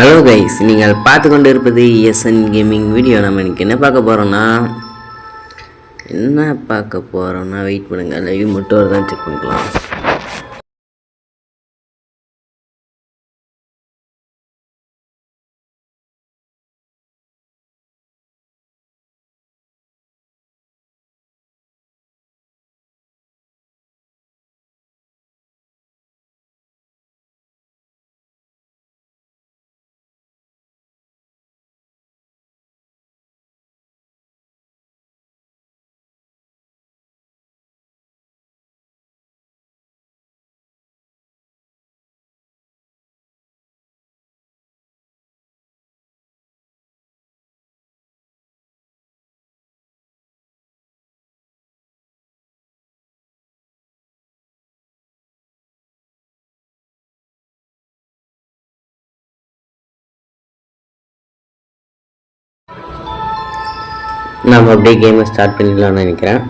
Hello guys நீங்கள் பார்த்து கொண்டு இருப்பது எஸ்என் கேமிங் வீடியோ நம்ம இன்னைக்கு என்ன பார்க்க போகிறோன்னா என்ன பார்க்க போகிறோன்னா வெயிட் பண்ணுங்கள் லைவ் மட்டும் ஒரு தான் செக் பண்ணிக்கலாம். நம்ம அப்படியே கேமை ஸ்டார்ட் பண்ணிடலாம்னு நினைக்கிறேன்.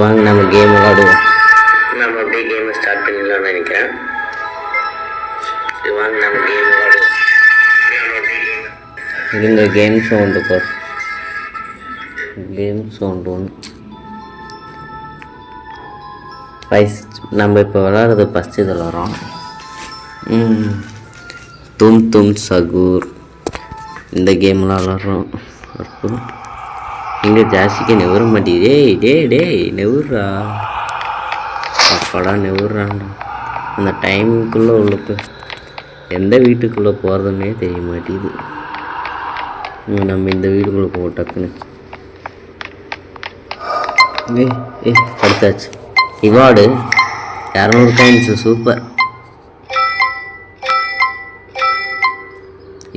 வாங்க நம்ம கேம் விளாடுவோம் நம்ம அப்படியே கேமை ஸ்டார்ட் பண்ணிடலாம்னு நினைக்கிறேன். வாங்க நம்ம கேம் விளாடுவோம் இருங்க கேம் சவுண்டு போ. கேம் சவுண்டு ஒன்று ஃபஸ்ட் நம்ம இப்போ விளாட்றது ஃபஸ்ட் இதில் வரோம். தும் தும் சகூர். இந்த கேம்லாம் விளாட்றோம் இருக்கும் எங்கே ஜாஸ்திக்கு நெவர மாட்டேங்குது. டேய் டேய் டேய் நெவுறா. அப்பாடா நெவுறான்டா. அந்த டைமுக்குள்ளே உள்ளுக்கு எந்த வீட்டுக்குள்ளே போகிறதுன்னே தெரிய மாட்டேங்குது. நம்ம இந்த வீட்டுக்குள்ளே போக டக்குன்னு. ஏ ஏ படுத்தாச்சு. ரிவார்டு இரநூறு காயின்ஸு சூப்பர்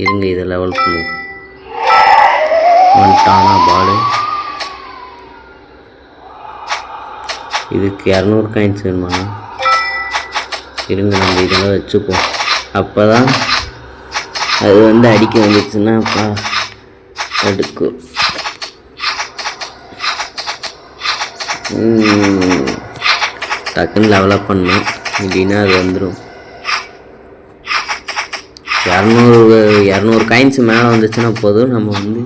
இருங்க இதை லெவல் பண்ணுவோம் வந்துட்டானா பாடு இதுக்கு இரநூறு காயின்ஸ் வேணுமா? இருங்க நம்ம இதெல்லாம் வச்சுப்போம். அப்போ தான் அது வந்து அடிக்க வந்துச்சுன்னா அப்பா அடுக்கும் டக்குன்னு லெவலப் பண்ணணும் இல்லைன்னா அது வந்துடும் இரநூறு இரநூறு காயின்ஸ் மேலே வந்துச்சுன்னா போதும். நம்ம வந்து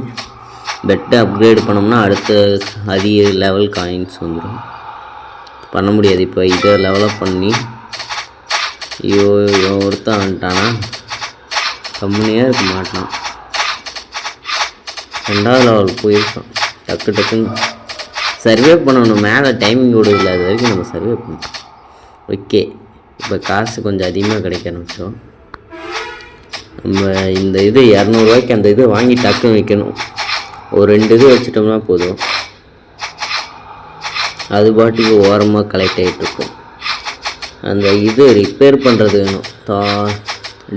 பெட்டை அப்கிரேட் பண்ணோம்னா அடுத்த அதிக லெவல் காயின்ஸ் வந்துடும் பண்ண முடியாது. இப்போ இதை லெவலப் பண்ணி ஐயோ இவன் ஒருத்தன் வந்துட்டானா? கம்முனியாக இருக்க மாட்டான். ரெண்டாவது லெவல் போயிருக்கான். டக்கு டக்குன்னு சர்வே பண்ணணும். மேலே டைமிங் கொடுக்கல அது வரைக்கும் நம்ம சர்வே பண்ணணும். ஓகே இப்போ காசு கொஞ்சம் அதிகமாக கிடைக்க ஆரம்பிச்சோம் நம்ம இந்த இது இரநூறுவாய்க்கு அந்த இது வாங்கி டக்குன்னு வைக்கணும். ஒரு ரெண்டு இது வச்சிட்டோம்னா போதும். அது பாட்டுக்கு ஓரமாக கலெக்ட் ஆகிட்டு இருக்கும். அந்த இது ரிப்பேர் பண்ணுறது வேணும். தா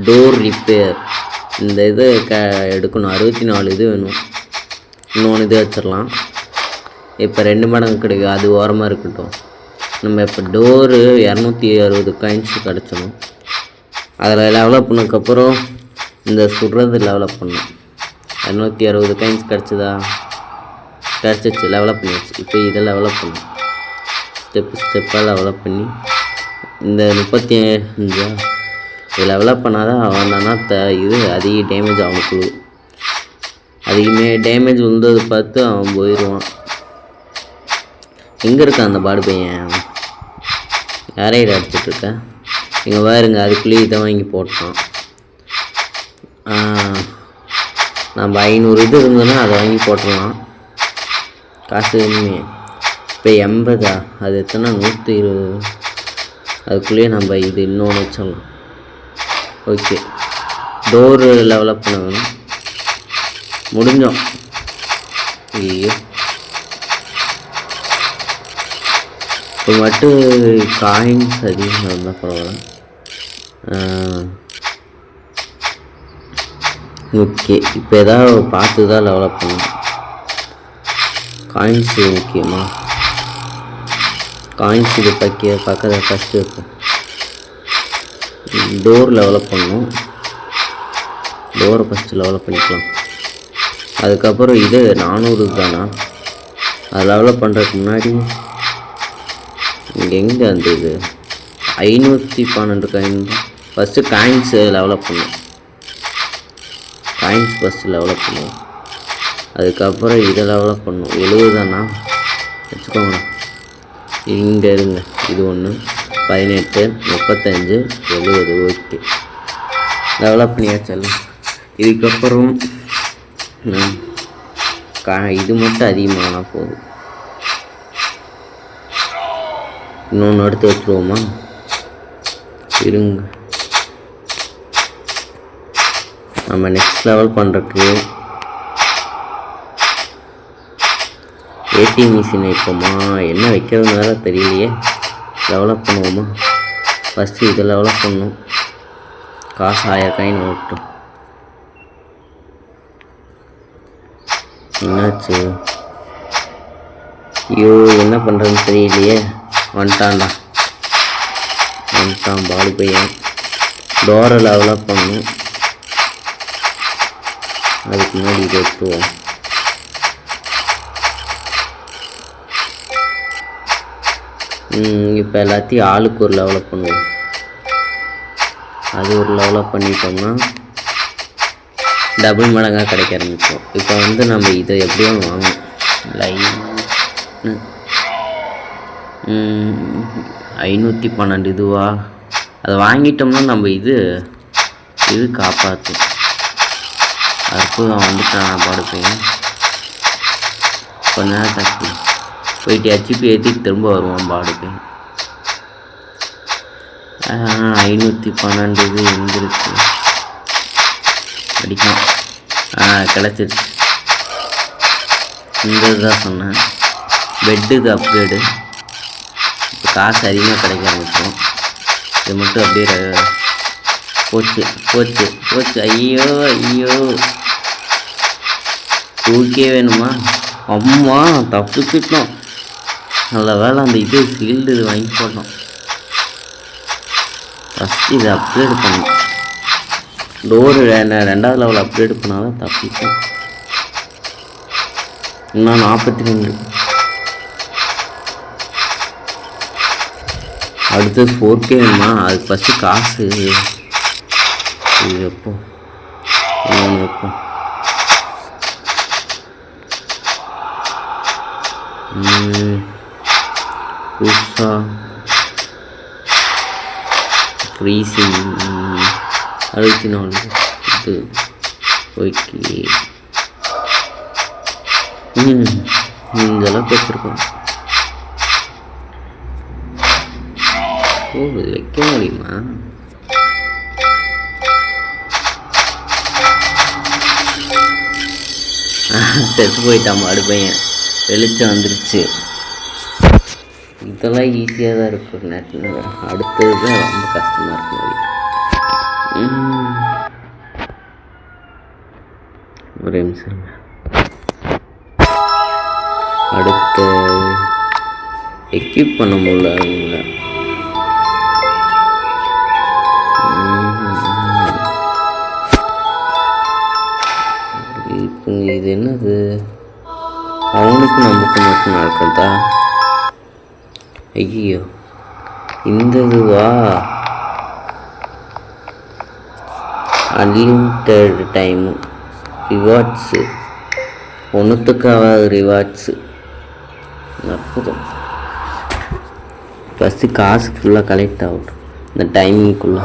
டோர் ரிப்பேர் இந்த இது க எடுக்கணும். அறுபத்தி நாலு இது வேணும். இன்னொன்று இது வச்சிடலாம். இப்போ ரெண்டு மடங்கு கிடைக்கும். அது ஓரமாக இருக்கட்டும். நம்ம இப்போ டோரு இரநூத்தி அறுபது காயின்ஸ் கிடச்சிடும். அதில் லெவலப் பண்ணதுக்கப்புறம் இந்த சுடுறது லெவலப் பண்ணணும். இரநூத்தி அறுபது காயின்ஸ் கிடச்சிதா? கிடச்சிச்சு லெவலப் பண்ணிடுச்சு இப்போ இதை லெவலப் பண்ணணும் ஸ்டெப்பு ஸ்டெப்பாக லெவலப் பண்ணி இந்த முப்பத்தி அஞ்சா இது லெவலப் பண்ணாதான் அவன் தானா த இது அதிக டேமேஜ் அவனுக்கு அதிகமே டேமேஜ் விழுந்தது பார்த்து அவன் போயிடுவான். எங்கே இருக்கான் அந்த பாடு பையன்? யாரையிட அடிச்சிட்ருக்க இங்கே பாருங்க அதுக்குள்ளேயே இதை வாங்கி போட்டான். ஆ, நம்ம ஐநூறு இது இருந்ததுன்னா அதை வாங்கி போட்டுடலாம். காசு வேணுமே இப்போ எண்பதா? அது எத்தனை? நூற்றி இருபது. அதுக்குள்ளேயே நம்ம இது இன்னொன்று வச்சிடலாம். ஓகே. டோரு லெவலப் பண்ண வேணும். முடிஞ்சோம். ஐயோ இப்போ மட்டும் காயின்ஸ் அதிகமாக இருந்தால் பரவாயில்ல. ஓகே இப்போ ஏதாவது பார்த்து தான் டெவலப் பண்ணணும். காயின்ஸ் முக்கியமா? காயின்ஸ் இது பக்க பக்கத்தில் ஃபஸ்ட்டு இருக்கும் டோர் லெவலப் பண்ணணும். டோரை ஃபஸ்ட்டு லெவலப் பண்ணிக்கலாம். அதுக்கப்புறம் இது நானூறு தானா? அது லெவலப் பண்ணுறதுக்கு முன்னாடி இங்கே எங்கே அந்த இது? ஐநூற்றி பன்னெண்டு coin first coins level up பண்ணும் காயின்ஸ் ஃபஸ்ட்டு லெவலப் பண்ணுவோம். அதுக்கப்புறம் இதை டெவலப் பண்ணும் எழுபதாண்ணா வச்சுக்கோங்களேன் இங்கே இருங்க. இது ஒன்று பதினெட்டு முப்பத்தஞ்சு எழுபது. ஓகே டெவலப் பண்ணியாச்சல்ல இதுக்கப்புறம் கா இது மட்டும் அதிகமானால் போதும். இன்னொன்று எடுத்து வச்சுருவோமா? இருங்க. நம்ம நெக்ஸ்ட் லெவல் பண்ணுறதுக்கு ஏடி மிஷின் வைப்போமா? என்ன வைக்கிறதுன்னு வேற தெரியலையே. டெவலப் பண்ணுவோமா? ஃபஸ்ட்டு இதை டெவலப் பண்ணணும் காசு ஆயிரம் காயின் ஓட்டும். என்னாச்சு? ஐயோ என்ன பண்ணுறதுன்னு தெரியலையே. வந்துட்டான்டா. வந்துட்டான் பாலு பையன். டோரை லெவலப் பண்ணணும் அதுக்கு முன்னாடி இதை எடுத்துவோம் இப்போ எல்லாத்தையும் ஆளுக்கு ஒரு லெவலப் பண்ணுவோம். அது ஒரு லெவலப் பண்ணிட்டோம்னா டபுள் மடங்காக கிடைக்க ஆரம்பிச்சோம் இப்போ வந்து நம்ம இதை எப்படியும் வாங்கணும். லைன் ஐநூற்றி பன்னெண்டு இதுவா? அதை வாங்கிட்டோம்னா நம்ம இது இது காப்பாற்றும் அற்புதம் வந்துட்டான் பாடு பையன். கொஞ்ச நேரம் தச்சு போயிட்டு ஹெச்பி ஏற்றி திரும்ப வருவான் பாடு பையன். ஐநூற்றி பன்னெண்டு இது எங்கே இருக்கு? அடிக்கலாம் ஆ கிடச்சிருச்சு இந்த இதுதான் சொன்னேன். பெட்டு இது அப்கிரேடு இப்போ காசு அதிகமாக கிடைக்க ஆரம்பிச்சோம் இது மட்டும் அப்படியே போச்சு போச்சு போச்சு. ஐயோ ஐயோ. டூக்கே வேணுமா? அம்மா தப்பிச்சிட்டோம். நல்ல வேலை அந்த இது ஃபீல்டு இது வாங்கி போட்டோம். ஃபஸ்ட்டு இதை அப்கிரேட் பண்ணோம். டோர் ரெண்டாவது லெவல் அப்கிரேட் பண்ணால் தான் இன்னும் நாற்பத்தி ரெண்டு. அடுத்தது ஃபோர் கே வேணுமா? அதுக்கு ஃபஸ்ட்டு காசு. எப்போ எப்போ புதுசாக ஃப்ரீசிங் அறுபத்தி நாலு இது ஓகே ம் இந்த அளவுக்கு வச்சுருக்கோம் ஓ வைக்க முடியுமா செத்து போயிட்டான் மாடு பையன். வெளிச்சம் வந்துருச்சு. இதெல்லாம் ஈஸியாக தான் இருக்கும் நேரத்தில். அடுத்தது தான் ரொம்ப கஷ்டமாக இருக்கும் ஒரே நிமிஷம் அடுத்த எக்யூப் பண்ண முடியல அவங்கள. அவனுக்கு நமக்கு மட்டும் நடக்கிறதா ஐயோ இந்த இதுவா? அன்லிமிட்டட் டைமு ரிவார்ட்ஸு ஒன்றுத்துக்காவது ரிவார்ட்ஸு அற்புதம். ஃபஸ்ட்டு காசு ஃபுல்லாக கலெக்ட் ஆகட்டும். இந்த டைமிங்குள்ளே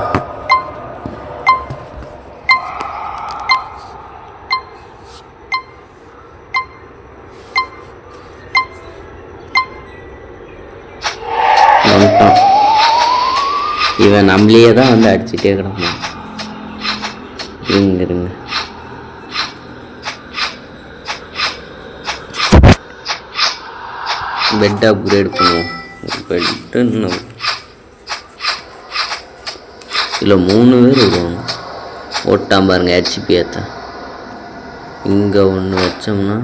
இவன் நம்மளையே தான் வந்து அடிச்சுட்டே கிடக்கணும் இருங்க இருங்க. பெட் அப்கிரேட் பண்ணுவோம். பெட்டு இதில் மூணு பேர் வருவாங்க ஓட்டான் பாருங்கள் ஹெச்பி ஏற்ற இங்கே ஒன்று வச்சோம்னா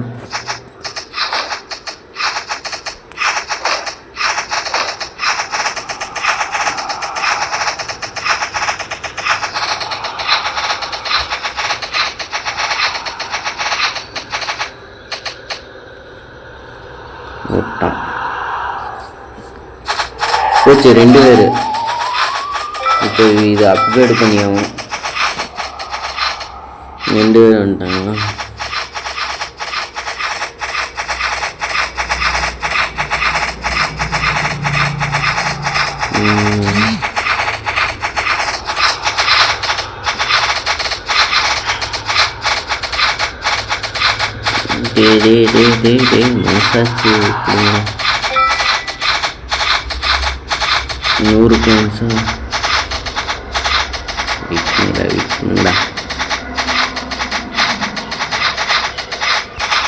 போச்சு ரெண்டு பேர். இப்போ இது அப்கிரேட் பண்ணியாகும் ரெண்டு பேர் வந்துட்டாங்களா? டே டே டே டே டேய் டேய் நூறு பாயிண்ட்ஸா விற்கணுடா விற்கணுடா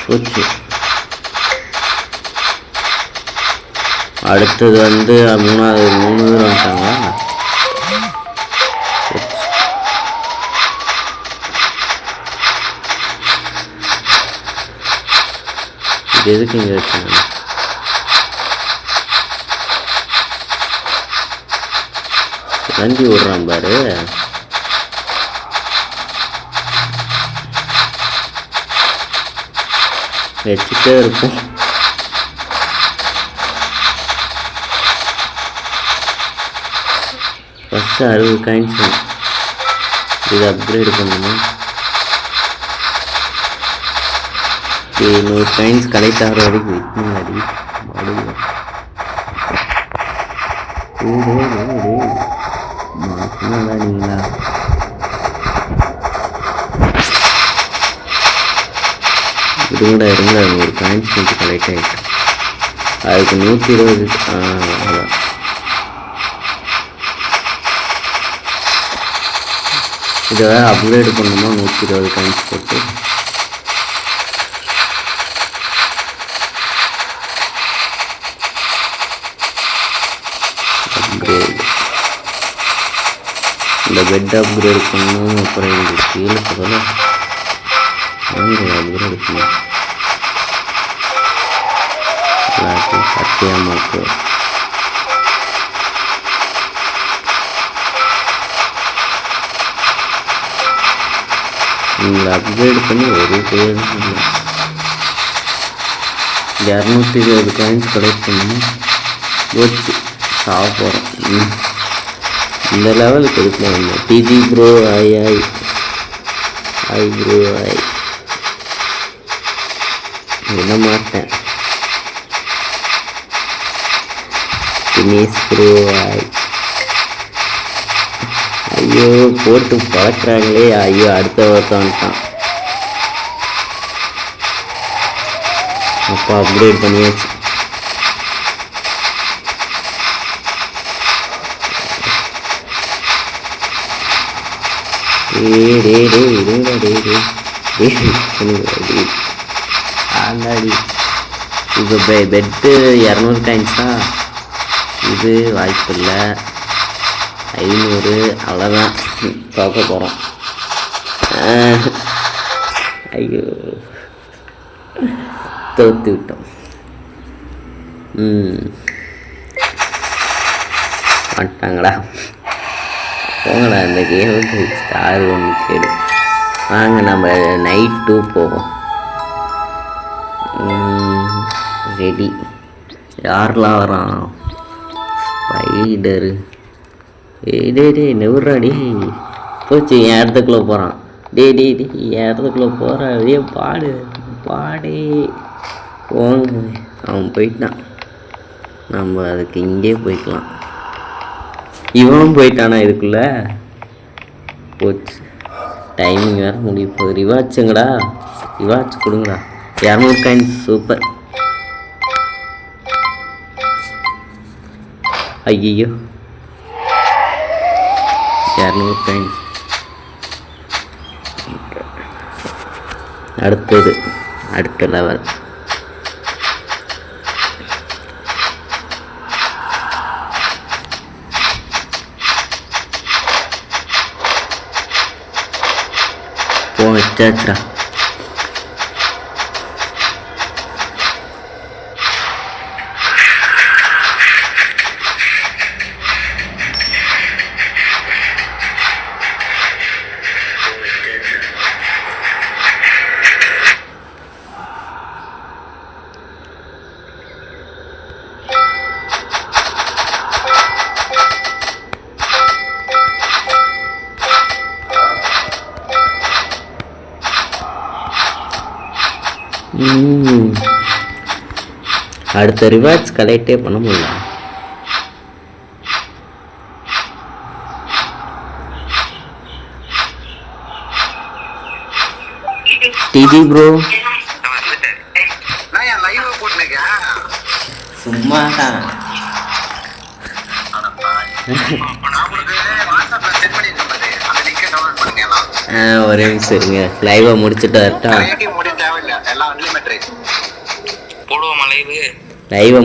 போச்சு. அடுத்தது வந்து மூணாவது மூணு பேர் வந்துட்டாங்களா? இது எதுக்கு இங்கே வச்சாங்க? கஞ்சி விடுறான் பாரு. வச்சுட்டே இருக்கும் ஃபஸ்ட்டு அறுபது காயின்ஸ் இது அப்கிரேட் பண்ணணும். இது நூறு காயின்ஸ் கலெக்ட் ஆகிற வரைக்கும் விற்கணும் அடி. அடி மாட்டினாடா இருங்கடா இருங்க ஒரு காயின்ஸ் கொஞ்சம் கலெக்ட் ஆகிட்டு அதுக்கு நூற்றி இருபது இதை அப்கிரேட் பண்ணணுமா நூற்றி இருபது காயின்ஸ் போட்டு. இந்த பெட் அப்கிரேட் பண்ணணும் அப்புறம் இந்த கீழே பதில் வாங்க அப்கிரேட் எடுக்கணும். எல்லாத்தையும் பச்சையாக மாற்றுவோம் நீங்கள் அப்கிரேட் பண்ணி ஒரு பேர் இரநூத்தி இருபது காயின்ஸ் கலெக்ட் பண்ணி வச்சு சாப்பிட்றோம். இந்த லெவலுக்கு இருக்கலாம் டிஜி ப்ரோ ஐ ஐ ஐ ப்ரோ ஐ விட மாட்டேன்? தினேஷ் ப்ரோ ஐ ஐயோ போட்டு பழக்கிறாங்களே ஐயோ அடுத்த ஒருத்தவன்ட்டான் அப்பா அப்கிரேட் பண்ணியாச்சு. டேய் டேய் டேய் இருங்கடா டேய் டேய் டேய் ஆண்டாடி. இப்போ பெ பெட்டு இரநூறு காயின்ஸா இது வாய்ப்பு இல்லை. ஐநூறு அவ்வளோதான் பார்க்க போகிறோம் ஐயோ. தோத்து விட்டோம். ம் வந்துட்டாங்களா போங்கடா இந்த கேமுக்கு ஸ்டார் ஒன்று கேடு. வாங்க நம்ம நைட் டூ போவோம். ரெடி யாரெலாம் வரான்? ஸ்பைடரு டே டே டேய் நெவுறா போச்சு என் இடத்துக்குள்ளே போகிறான் டே டே டே என் இடத்துக்குள்ளே போகிறான் அப்படியே பாடு பாடே. போங்க. அவன் போயிட்டான். நம்ம அதுக்கு இங்கே போய்க்கலாம். இவனும் போயிட்டானா இதுக்குள்ள? போச்சு. டைமிங் வேறு முடிய போகுது. ரிவாச்சுங்கடா ரிவாச் கொடுங்கடா. இரநூறு காயின் சூப்பர் ஐயோ இரநூறு காயின் அடுத்தது. அடுத்த லெவல் Como me tetra. அடுத்த ரிவார்ட்ஸ் கலெக்டே பண்ண முடியல. டிஜி ப்ரோ சும்மா தான் ஒரே நிமிஷம் இருங்க. லைவை முடிச்சுட்டு வரட்டா போடுவோமா லைவு லைவை